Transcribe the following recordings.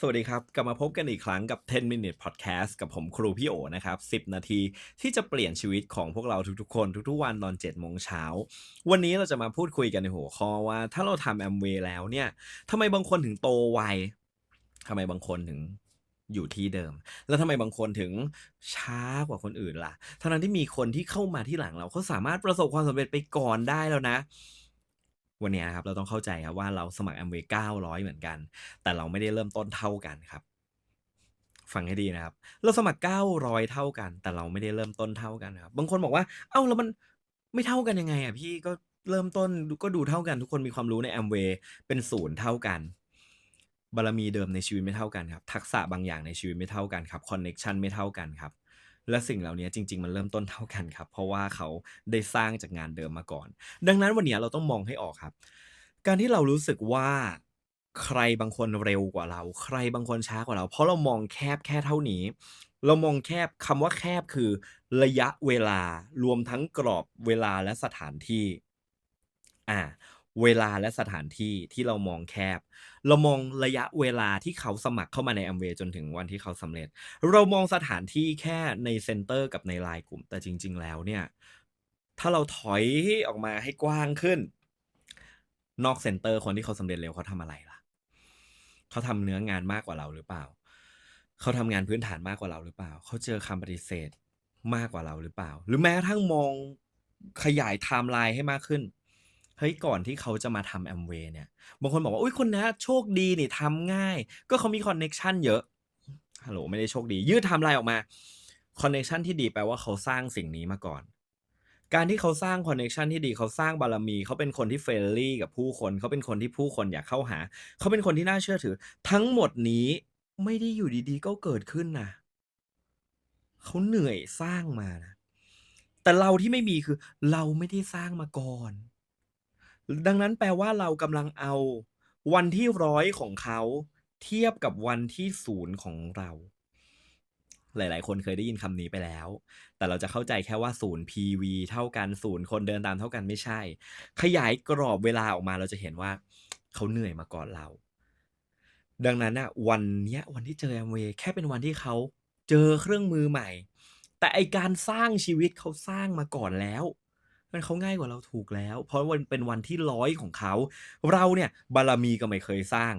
สวัสดีครับ กลับมาพบกันอีกครั้งกับ 10 Minute Podcast กับผมครูพี่โอนะครับ 10 นาทีที่จะเปลี่ยนชีวิตของพวกเราทุกๆ คน ทุกๆ วันตอน7โมงเช้า วันนี้เราจะมาพูดคุยกันในหัวข้อว่า ถ้าเราทำแอมเวย์แล้วเนี่ยทำไมบางคนถึงโตไวทำไมบางคนถึงอยู่ที่เดิม แล้วทำไมบางคนถึงช้ากว่าคนอื่นล่ะทั้งนั้นที่มีคนที่เข้ามาที่หลังเราเขาสามารถประสบความสำเร็จไปก่อนได้แล้วนะ วันนี้นะครับเราต้องเข้าใจครับว่าเราสมัคร Amway 900เหมือนกัน แต่เราไม่ได้เริ่มต้นเท่ากันครับฟังให้ดีนะครับ เราสมัคร 900 เท่ากัน แต่เราไม่ได้เริ่มต้นเท่ากันครับ บางคนบอกว่า เอ้า แล้วมันไม่เท่ากันยังไงอะพี่ ก็เริ่มต้นก็ดูเท่ากัน ทุกคนมีความรู้ใน Amway เป็นศูนย์เท่ากัน บารมีเดิมในชีวิตไม่เท่ากันครับ ทักษะบางอย่างในชีวิตไม่เท่ากันครับ คอนเน็ชันไม่เท่ากันครับ และสิ่งเหล่านี้จริง ๆ มันเริ่มต้นเท่ากันครับ เพราะว่าเขาได้สร้างจากงานเดิมมาก่อน ดังนั้นวันนี้เราต้องมองให้ออกครับ การที่เรารู้สึกว่าใครบางคนเร็วกว่าเรา ใครบางคนช้ากว่าเรา เพราะเรามองแคบแค่เท่านี้ เรามองแคบคำว่าแคบคือ ระยะเวลารวมทั้งกรอบเวลาและสถานที่อ่าเวลาและสถานที่ที่เรามองแคบ เรามองระยะเวลาที่เขาสมัครเข้ามาใน Amway จนถึงวันที่เขาสำเร็จ เรามองสถานที่แค่ในเซ็นเตอร์กับในไลน์กลุ่ม แต่จริง ๆ แล้วเนี่ย ถ้าเราถอยออกมาให้กว้างขึ้น นอกเซ็นเตอร์คนที่เขาสำเร็จเร็วเขาทำอะไรล่ะ เขาทำเนื้องานมากกว่าเราหรือเปล่า เขาทำงานพื้นฐานมากกว่าเราหรือเปล่า เขาเจอคำปฏิเสธมากกว่าเราหรือเปล่า หรือแม้กระทั่งมองขยายไทม์ไลน์ให้มากขึ้น เฮ้ย ก่อนที่เขาจะมาทำ Amway เนี่ย บางคนบอกว่า อุ๊ยคนนี้โชคดีนี่ทำง่าย ก็เขามีคอนเน็กชันเยอะ ฮัลโหลไม่ได้โชคดี ยืดไทม์ไลน์ออกมาคอนเน็กชันที่ดีแปลว่าเขาสร้างสิ่งนี้มาก่อน การที่เขาสร้างคอนเน็กชันที่ดีเขาสร้างบารมี เขาเป็นคนที่ friendly กับผู้คน เขาเป็นคนที่ผู้คนอยากเข้าหา เขาเป็นคนที่น่าเชื่อถือ ทั้งหมดนี้ไม่ได้อยู่ดีๆ ก็เกิดขึ้นนะเขาเหนื่อยสร้างมานะแต่เราที่ไม่มีคือ เราไม่ได้สร้างมาก่อน ดังนั้นแปลว่าเรากำลังเอาวันที่100ของเขาเทียบกับวันที่0ของเรา หลาย ๆ คนเคยได้ยินคำนี้ไปแล้ว แต่เราจะเข้าใจแค่ว่า0 PV เท่ากัน0คนเดินตามเท่ากันไม่ใช่ ขยายกรอบเวลาออกมาเราจะเห็นว่าเขาเหนื่อยมาก่อนเรา ดังนั้นนะวันเนี้ยวันที่เจอ Amway แค่เป็นวันที่เขาเจอเครื่องมือใหม่ แต่ไอการสร้างชีวิตเขาสร้างมาก่อนแล้ว มันเขาง่ายกว่าเราถูกแล้ว เพราะวันเป็นวันที่100ของเขา เราเนี่ยบารมีก็ไม่เคยสร้าง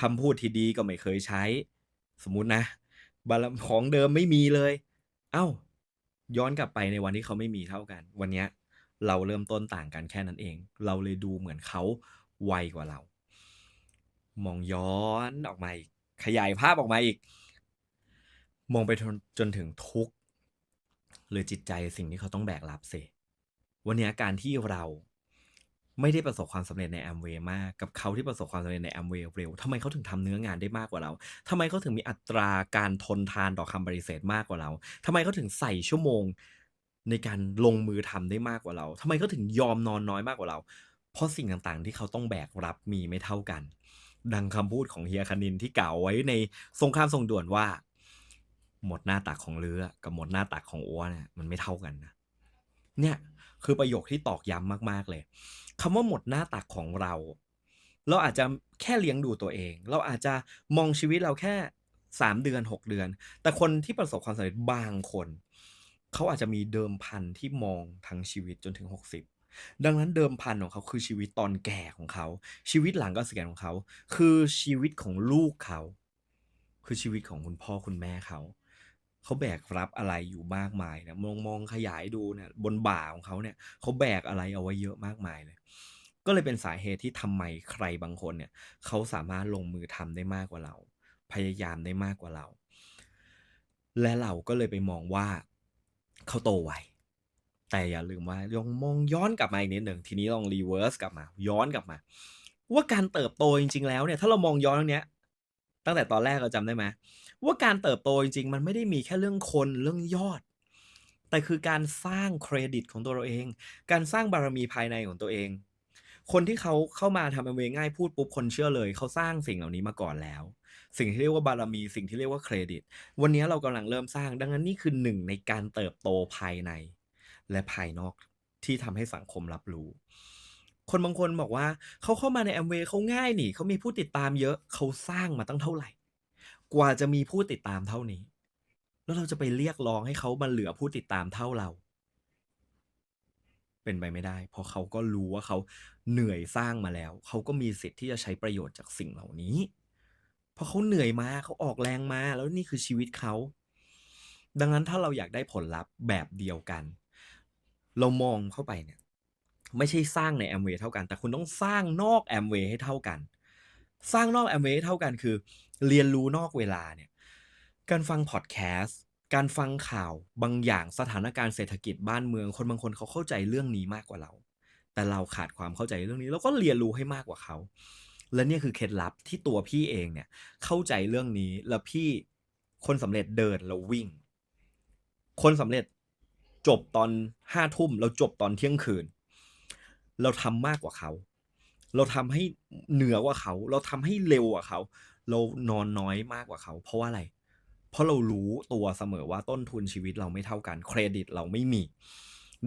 คำพูดที่ดีก็ไม่เคยใช้ สมมุตินะ บารมของเดิมไม่มีเลย เอ้า ย้อนกลับไปในวันที่เขาไม่มีเท่ากัน วันเนี้ยเราเริ่มต้นต่างกันแค่นั้นเอง เราเลยดูเหมือนเขาไวกว่าเรา มองย้อนออกมาอีก ขยายภาพออกมาอีก มองไปจนถึงทุกข์หรือจิตใจสิ่งที่เขาต้องแบกรับสิ วันนี้การที่เราไม่ได้ประสบความสำเร็จใน Amway มากกับเขาที่ประสบความสำเร็จใน Amway เร็วทำไมเขาถึงทำเนื้องานได้มากกว่าเราทำไมเขาถึงมีอัตราการทนทานต่อคำปฏิเสธมากกว่าเราทำไมเขาถึงใส่ชั่วโมงในการลงมือทำได้มากกว่าเราทำไมเขาถึงยอมนอนน้อยมากกว่าเรา เพราะสิ่งต่างๆ ที่เขาต้องแบกรับมีไม่เท่ากัน ดังคำพูดของเฮียคณินที่กล่าวไว้ในสงครามส่งด่วนว่า หมดหน้าตักของเรือกับหมดหน้าตักของอัวเนี่ยมันไม่เท่ากันนะ เนี่ยคือประโยคที่ตอกย้ำมาก ๆ เลยคำว่าหมดหน้าตักของเรา เราอาจจะแค่เลี้ยงดูตัวเอง เราอาจจะมองชีวิตเราแค่ 3 เดือน 6 เดือน แต่คนที่ประสบความสำเร็จบางคน เขาอาจจะมีเดิมพันที่มองทั้งชีวิตจนถึง 60 ดังนั้นเดิมพันของเขาคือชีวิตตอนแก่ของเขา ชีวิตหลังเกษียณของเขา คือชีวิตของลูกเขา คือชีวิตของคุณพ่อคุณแม่เขา เขาแบกรับอะไรอยู่มากมายเนี่ยมองมองขยายดูเนี่ยบนบ่าของเขาเนี่ยเขาแบกอะไรเอาไว้เยอะมากมายเลย ก็เลยเป็นสาเหตุที่ทำไมใครบางคนเนี่ยเขาสามารถลงมือทำได้มากกว่าเรา พยายามได้มากกว่าเรา และเราก็เลยไปมองว่าเขาโตไวแต่อย่าลืมว่าลองมองย้อนกลับมาอีกนิดหนึ่งทีนี้ลอง reverse กลับมา ย้อนกลับมา ว่าการเติบโตจริง ๆ แล้วเนี่ยถ้าเรามองย้อนตรงเนี้ยตั้งแต่ตอนแรกเราจำได้ไหม ว่าการเติบโตจริงๆ มันไม่ได้มีแค่เรื่องคนเรื่องยอด แต่คือการสร้างเครดิตของตัวเราเอง การสร้างบารมีภายในของตัวเอง คนที่เขาเข้ามาทำ Amway ง่ายพูดปุ๊บคนเชื่อเลย เขาสร้างสิ่งเหล่านี้มาก่อนแล้ว สิ่งที่เรียกว่าบารมีสิ่งที่เรียกว่าเครดิต วันนี้เรากำลังเริ่มสร้าง ดังนั้นนี่คือหนึ่งในการเติบโตภายใน และภายนอกที่ทำให้สังคมรับรู้ คนบางคนบอกว่าเขาเข้ามาใน Amway เขาง่ายนี่เขามีผู้ติดตามเยอะเขาสร้างมาตั้งเท่าไหร่ กว่าจะมีผู้ติดตามเท่านี้ แล้วเราจะไปเรียกร้องให้เขามาเหลือผู้ติดตามเท่าเรา เป็นไปไม่ได้ เพราะเขาก็รู้ว่าเขาเหนื่อยสร้างมาแล้ว เขาก็มีสิทธิ์ที่จะใช้ประโยชน์จากสิ่งเหล่านี้ เพราะเขาเหนื่อยมาเขาออกแรงมา แล้วนี่คือชีวิตเขา ดังนั้นถ้าเราอยากได้ผลลัพธ์แบบเดียวกัน เรามองเข้าไปเนี่ย ไม่ใช่สร้างในแอมเวย์เท่ากัน แต่คุณต้องสร้างนอกแอมเวย์ให้เท่ากัน สร้างนอกแอมเวย์เท่ากันคือ เรียนรู้นอกเวลาเนี่ยการฟังพอดแคสต์การฟังข่าวบางอย่างสถานการณ์เศรษฐกิจบ้านเมือง คนบางคนเขาเข้าใจเรื่องนี้มากกว่าเรา แต่เราขาดความเข้าใจเรื่องนี้เราก็เรียนรู้ให้มากกว่าเขา และนี่คือเคล็ดลับที่ตัวพี่เองเนี่ยเข้าใจเรื่องนี้แล้วพี่คนสำเร็จเดินแล้ววิ่ง คนสำเร็จจบตอนห้าทุ่มเราจบตอนเที่ยงคืน เราทำมากกว่าเขา เราทำให้เหนือกว่าเขา เราทำให้เร็วกว่าเขา เรานอนน้อยมากกว่าเขา เพราะว่าอะไร เพราะเรารู้ตัวเสมอว่าต้นทุนชีวิตเราไม่เท่ากันเครดิตเราไม่มี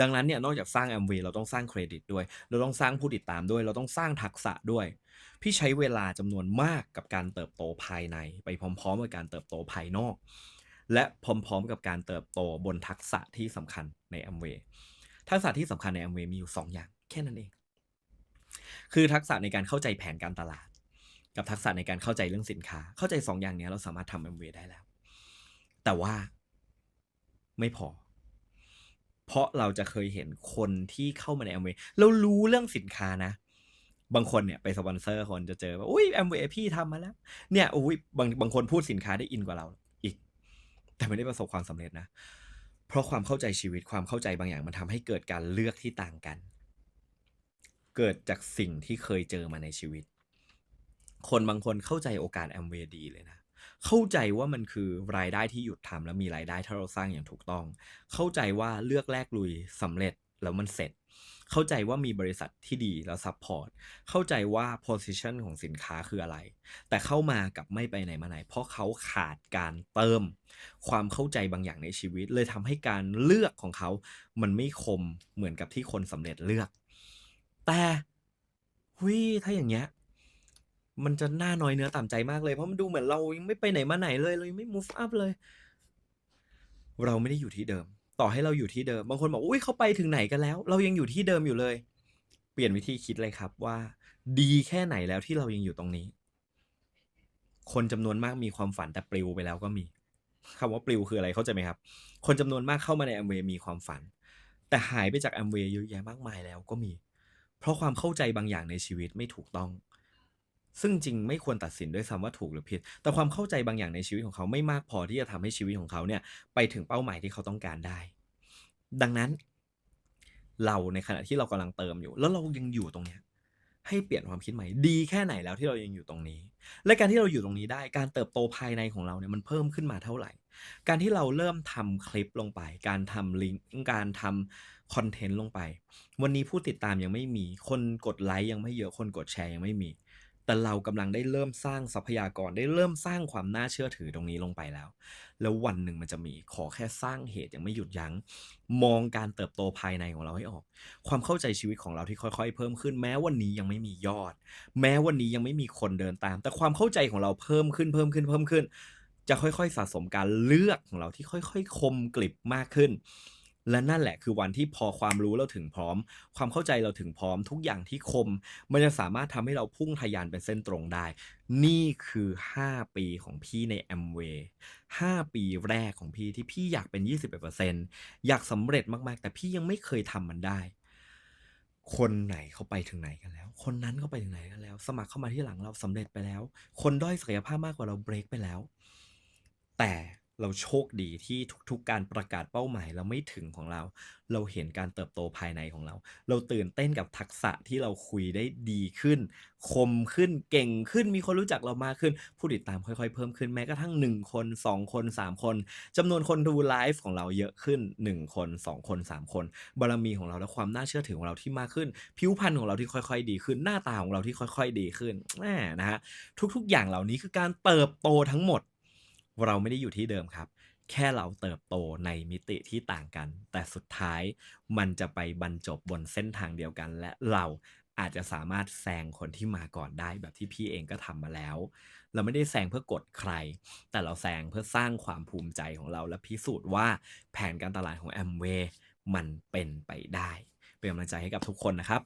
ดังนั้นเนี่ยนอกจากสร้าง Amway เราต้องสร้างเครดิตด้วย เราต้องสร้างผู้ติดตามด้วย เราต้องสร้างทักษะด้วย พี่ใช้เวลาจำนวนมากกับการเติบโตภายใน ไปพร้อมๆกับการเติบโตภายนอก และพร้อมๆกับการเติบโตบนทักษะที่สำคัญใน Amway ทักษะที่สำคัญใน Amway มีอยู่2อย่างแค่นั้นเอง คือทักษะในการเข้าใจแผนการตลาด กับทักษะในการเข้าใจเรื่องสินค้า เข้าใจ2อย่างนี้เราสามารถทำ Amway ได้แล้ว แต่ว่าไม่พอ เพราะเราจะเคยเห็นคนที่เข้ามาใน Amway แล้วรู้เรื่องสินค้านะ บางคนเนี่ยไปสปอนเซอร์คนจะเจอว่าอุ้ย Amway พี่ทำมาแล้ว เนี่ยอุ้ยบางบางคนพูดสินค้าได้อินกว่าเราอีก แต่ไม่ได้ประสบความสำเร็จนะ เพราะความเข้าใจชีวิตความเข้าใจบางอย่างมันทำให้เกิดการเลือกที่ต่างกัน เกิดจากสิ่งที่เคยเจอมาในชีวิต คนบางคนเข้าใจโอกาส Amway ดีเลยนะเข้าใจว่ามันคือรายได้ที่หยุดทำแล้วมีรายได้ถ้าเราสร้างอย่างถูกต้อง เข้าใจว่าเลือกแลกลุยสำเร็จแล้วมันเสร็จ เข้าใจว่ามีบริษัทที่ดีแล้วซัพพอร์ตเข้าใจว่า position ของสินค้าคืออะไร แต่เข้ามากับไม่ไปไหนมาไหน เพราะเขาขาดการเติม ความเข้าใจบางอย่างในชีวิต เลยทำให้การเลือกของเขา มันไม่คมเหมือนกับที่คนสำเร็จเลือก แต่หุยถ้าอย่างเงี้ย มันจะน่าน้อยเนื้อต่ำใจมากเลย เพราะมันดูเหมือนเรายังไม่ไปไหนมาไหนเลยเรายังไม่ move up เลย เราไม่ได้อยู่ที่เดิม ต่อให้เราอยู่ที่เดิม บางคนบอกอุ้ยเขาไปถึงไหนกันแล้ว เรายังอยู่ที่เดิมอยู่เลย เปลี่ยนวิธีคิดเลยครับว่า ดีแค่ไหนแล้วที่เรายังอยู่ตรงนี้ คนจำนวนมากมีความฝันแต่ปลิวไปแล้วก็มีคำว่าปลิวคืออะไรเข้าใจไหมครับ คนจำนวนมากเข้ามาใน Amway มีความฝัน แต่หายไปจาก Amway เยอะแยะมากมายแล้วก็มี เพราะความเข้าใจบางอย่างในชีวิตไม่ถูกต้อง ซึ่งจริงไม่ควรตัดสินด้วยซ้ำว่าถูกหรือผิด แต่ความเข้าใจบางอย่างในชีวิตของเขาไม่มากพอที่จะทำให้ชีวิตของเขาเนี่ยไปถึงเป้าหมายที่เขาต้องการได้ ดังนั้น เราในขณะที่เรากำลังเติมอยู่ แล้วเรายังอยู่ตรงเนี้ยให้เปลี่ยนความคิดใหม่ดีแค่ไหนแล้วที่เรายังอยู่ตรงนี้ และการที่เราอยู่ตรงนี้ได้การเติบโตภายในของเราเนี่ยมันเพิ่มขึ้นมาเท่าไหร่ การที่เราเริ่มทำคลิปลงไป การทำลิงก์การทำ คอนเทนต์ลงไป วันนี้ผู้ติดตามยังไม่มี คนกดไลก์ยังไม่เยอะ คนกดแชร์ยังไม่มี แต่เรากำลังได้เริ่มสร้างทรัพยากรได้เริ่มสร้างความน่าเชื่อถือตรงนี้ลงไปแล้ว แล้ววันหนึ่งมันจะมีขอแค่สร้างเหตุยังไม่หยุดยัง้ง มองการเติบโตภายในของเราให้ออก ความเข้าใจชีวิตของเราที่ค่อยๆ เพิ่มขึ้น แม้วันนี้ยังไม่มียอด แม้วันนี้ยังไม่มีคนเดินตาม แต่ความเข้าใจของเราเพิ่มขึ้นเพิ่มขึ้นเพิ่มขึ้น จะค่อยๆ สะสมการเลือกของเราที่ค่อยๆ คมกลิบมากขึ้น และนั่นแหละคือวันที่พอความรู้เราถึงพร้อม ความเข้าใจเราถึงพร้อม ทุกอย่างที่คม มันจะสามารถทำให้เราพุ่งทะยานเป็นเส้นตรงได้ นี่คือ 5 ปีของพี่ใน Amway 5ปีแรกของพี่ที่พี่อยากเป็น 21%อยากสำเร็จมากๆ แต่พี่ยังไม่เคยทำมันได้ คนไหนเขาไปถึงไหนกันแล้ว คนนั้นเขาไปถึงไหนกันแล้ว สมัครเข้ามาที่หลังเราสำเร็จไปแล้ว คนด้อยศักยภาพมากกว่าเราเบรกไปแล้ว แต่ เราโชคดีที่ทุกๆ การประกาศเป้าหมายเราไม่ถึงของเรา เราเห็นการเติบโตภายในของเรา เราตื่นเต้นกับทักษะที่เราคุยได้ดีขึ้น คมขึ้นเก่งขึ้นมีคนรู้จักเรามากขึ้น ผู้ติดตามค่อยๆ เพิ่มขึ้นแม้กระทั่ง 1 คน 2 คน 3 คนจำนวนคนดูไลฟ์ของเราเยอะขึ้น 1 คน 2 คน 3 คน บารมีของเราและความน่าเชื่อถือของเราที่มากขึ้น ผิวพรรณของเราที่ค่อยๆ ดีขึ้น หน้าตาของเราที่ค่อย ๆ ดีขึ้นนะฮะทุกๆ อย่างเหล่านี้คือการเติบโตทั้งหมด เราไม่ได้อยู่ที่เดิมครับ แค่เราเติบโตในมิติที่ต่างกัน แต่สุดท้ายมันจะไปบรรจบบนเส้นทางเดียวกัน และเราอาจจะสามารถแซงคนที่มาก่อนได้แบบที่พี่เองก็ทำมาแล้ว เราไม่ได้แซงเพื่อกดใคร แต่เราแซงเพื่อสร้างความภูมิใจของเรา และพิสูจน์ว่าแผนการตลาดของ Amway มันเป็นไปได้ เป็นกำลังใจให้กับทุกคนนะครับ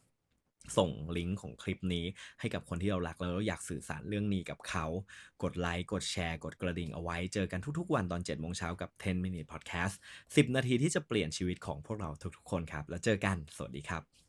ส่งลิงก์ของคลิปนี้ให้กับคนที่เรารักแล้วเราอยากสื่อสารเรื่องนี้กับเขา กดไลค์ กดแชร์ กดกระดิ่งเอาไว้ เจอกันทุกๆวันตอน7โมงเช้ากับ 10 minute podcast 10 นาทีที่จะเปลี่ยนชีวิตของพวกเราทุกๆคนครับ แล้วเจอกัน สวัสดีครับ